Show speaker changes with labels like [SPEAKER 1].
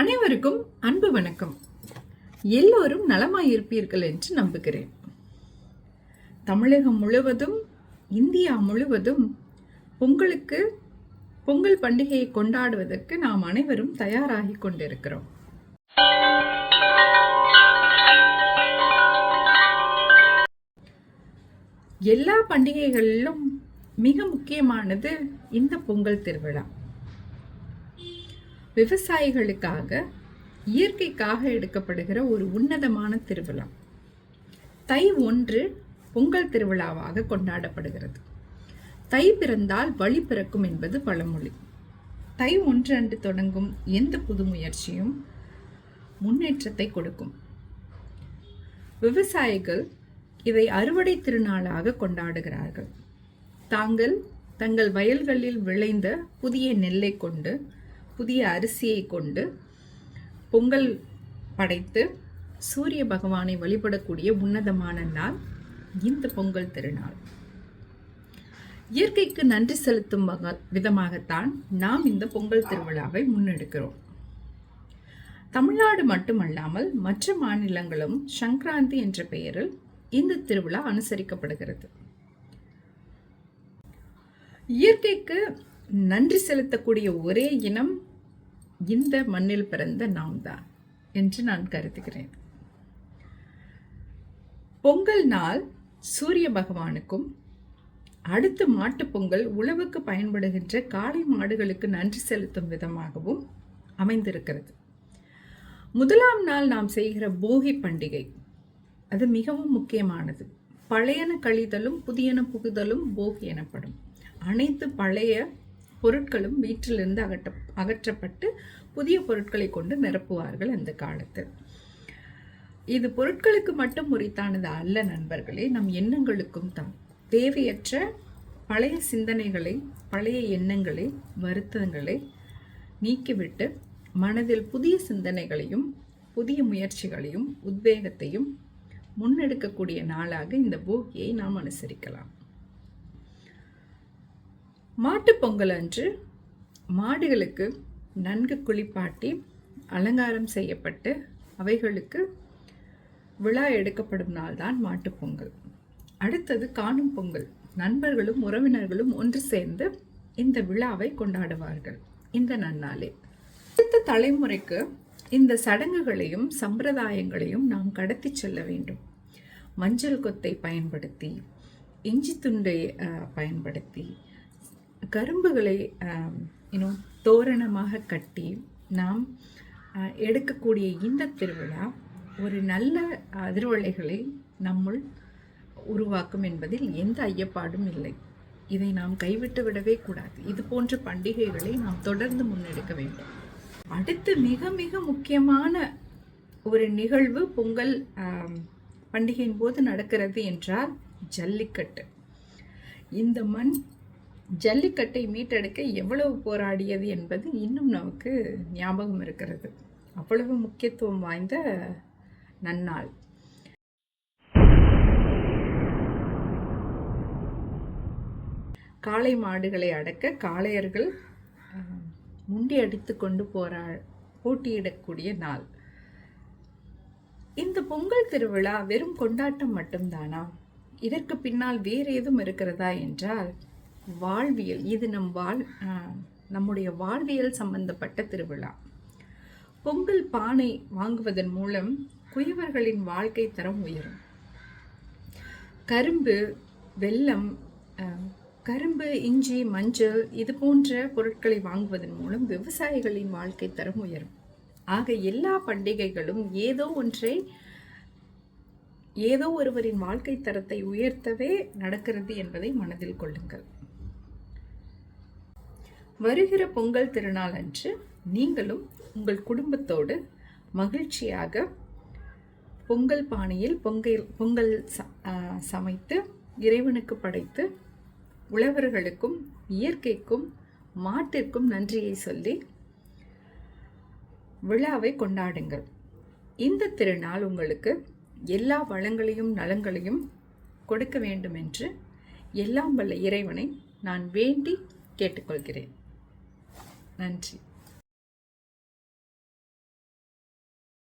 [SPEAKER 1] அனைவருக்கும் அன்பு வணக்கம். எல்லோரும் நலமாயிருப்பீர்கள் என்று நம்புகிறேன். தமிழகம் முழுவதும் இந்தியா முழுவதும் பொங்கலுக்கு பொங்கல் பண்டிகையை கொண்டாடுவதற்கு நாம் அனைவரும் தயாராகி கொண்டிருக்கிறோம். எல்லா பண்டிகைகளிலும் மிக முக்கியமானது இந்த பொங்கல் திருவிழா. விவசாயிகளுக்காக இயற்கைக்காக எடுக்கப்படுகிற ஒரு உன்னதமான திருவிழா. தை ஒன்று பொங்கல் திருவிழாவாக கொண்டாடப்படுகிறது. தை பிறந்தால் வழி பிறக்கும் என்பது பழமொழி. தை ஒன்று அன்று தொடங்கும் எந்த புது முயற்சியும் முன்னேற்றத்தை கொடுக்கும். விவசாயிகள் இதை அறுவடை திருநாளாக கொண்டாடுகிறார்கள். தாங்கள் தங்கள் வயல்களில் விளைந்த புதிய நெல்லை கொண்டு புதிய அரிசியை கொண்டு பொங்கல் படைத்து சூரிய பகவானை வழிபடக்கூடிய உன்னதமான நாள் இந்த பொங்கல் திருநாள். இயற்கைக்கு நன்றி செலுத்தும் வக விதமாகத்தான் நாம் இந்த பொங்கல் திருவிழாவை முன்னெடுக்கிறோம். தமிழ்நாடு மட்டுமல்லாமல் மற்ற மாநிலங்களும் சங்கராந்தி என்ற பெயரில் இந்த திருவிழா அனுசரிக்கப்படுகிறது. இயற்கைக்கு நன்றி செலுத்தக்கூடிய ஒரே இனம் இந்த மண்ணில் பிறந்த நாம் தான் என்று நான் கருதுகிறேன். பொங்கல் நாள் சூரிய பகவானுக்கும் அடுத்து மாட்டு பொங்கல் உழவுக்கு பயன்படுகின்ற காளை மாடுகளுக்கு நன்றி செலுத்தும் விதமாகவும் அமைந்திருக்கிறது. முதலாம் நாள் நாம் செய்கிற போகி பண்டிகை அது மிகவும் முக்கியமானது. பழையன கழிதலும் புதியன புகுதலும் போகி எனப்படும். அனைத்து பழைய பொருட்களும் வீட்டிலிருந்து அகற்ற அகற்றப்பட்டு புதிய பொருட்களை கொண்டு நிரப்புவார்கள் அந்த காலத்தில் இது பொருட்களுக்கு மட்டும் உரித்தானது அல்ல நண்பர்களே. நம் எண்ணங்களுக்கும் தான். தேவையற்ற பழைய சிந்தனைகளை பழைய எண்ணங்களை வருத்தங்களை நீக்கிவிட்டு மனதில் புதிய சிந்தனைகளையும் புதிய முயற்சிகளையும் உத்வேகத்தையும் முன்னெடுக்கக்கூடிய நாளாக இந்த போகியை நாம் அனுசரிக்கலாம். மாட்டுப்பொங்கல் அன்று மாடுகளுக்கு நன்கு குளிப்பாட்டி அலங்காரம் செய்யப்பட்டு அவைகளுக்கு விழா எடுக்கப்படும் நாள்தான் தான் மாட்டுப்பொங்கல் அடுத்தது காணும் பொங்கல். நண்பர்களும் உறவினர்களும் ஒன்று சேர்ந்து இந்த விழாவை கொண்டாடுவார்கள் இந்த நன்னாளே அடுத்த தலைமுறைக்கு இந்த சடங்குகளையும் சம்பிரதாயங்களையும் நாம் கடத்தி செல்ல வேண்டும். மஞ்சள் கொத்தை பயன்படுத்தி இஞ்சி துண்டை பயன்படுத்தி கரும்புகளை இன்னும் தோரணமாக கட்டி நாம் எடுக்கக்கூடிய இந்த திருவிழா ஒரு நல்ல அதிர்வலைகளை நம்முள் உருவாக்கும் என்பதில் எந்த ஐயப்பாடும் இல்லை. இதை நாம் கைவிட்டு விடவே கூடாது. இது போன்ற பண்டிகைகளை நாம் தொடர்ந்து முன்னெடுக்க வேண்டும். அடுத்து மிக மிக முக்கியமான ஒரு நிகழ்வு பொங்கல் பண்டிகையின் போது நடக்கிறது என்றால் ஜல்லிக்கட்டு. இந்த மண் ஜல்லிக்கட்டை மீட்டெடுக்க எவ்வளவு போராடியது என்பது இன்னும் நமக்கு ஞாபகம் இருக்கிறது. அவ்வளவு முக்கியத்துவம் வாய்ந்த நன்னாள். காளை மாடுகளை அடக்க காளையர்கள் முண்டி அடித்து கொண்டு போரா போட்டியிடக்கூடிய நாள். இந்த பொங்கல் திருவிழா வெறும் கொண்டாட்டம் மட்டும்தானா? இதற்கு பின்னால் வேறு ஏதும் இருக்கிறதா என்றால் வாழ்வியல் இது நம் வாழ் நம்முடைய வாழ்வியல் சம்பந்தப்பட்ட திருவிழா. பொங்கல் பானை வாங்குவதன் மூலம் குயவர்களின் வாழ்க்கை தரம் உயரும். கரும்பு வெல்லம் கரும்பு இஞ்சி மஞ்சள் இது போன்ற பொருட்களை வாங்குவதன் மூலம் விவசாயிகளின் வாழ்க்கை தரம் உயரும். ஆக எல்லா பண்டிகைகளும் ஏதோ ஒன்றை ஏதோ ஒருவரின் வாழ்க்கை தரத்தை உயர்த்தவே நடக்கிறது என்பதை மனதில் கொள்ளுங்கள். வருகிற பொங்கல் திருநாள் அன்று நீங்களும் உங்கள் குடும்பத்தோடு மகிழ்ச்சியாக பொங்கல் பானையில் பொங்கல் பொங்கல் ச- சமைத்து இறைவனுக்கு படைத்து உழவர்களுக்கும் இயற்கைக்கும் மாட்டிற்கும் நன்றியை சொல்லி விழாவை கொண்டாடுங்கள். இந்த திருநாள் உங்களுக்கு எல்லா வளங்களையும் நலங்களையும் கொடுக்க வேண்டும் என்று எல்லாம் வல்ல இறைவனை நான் வேண்டி கேட்டுக்கொள்கிறேன். நன்றி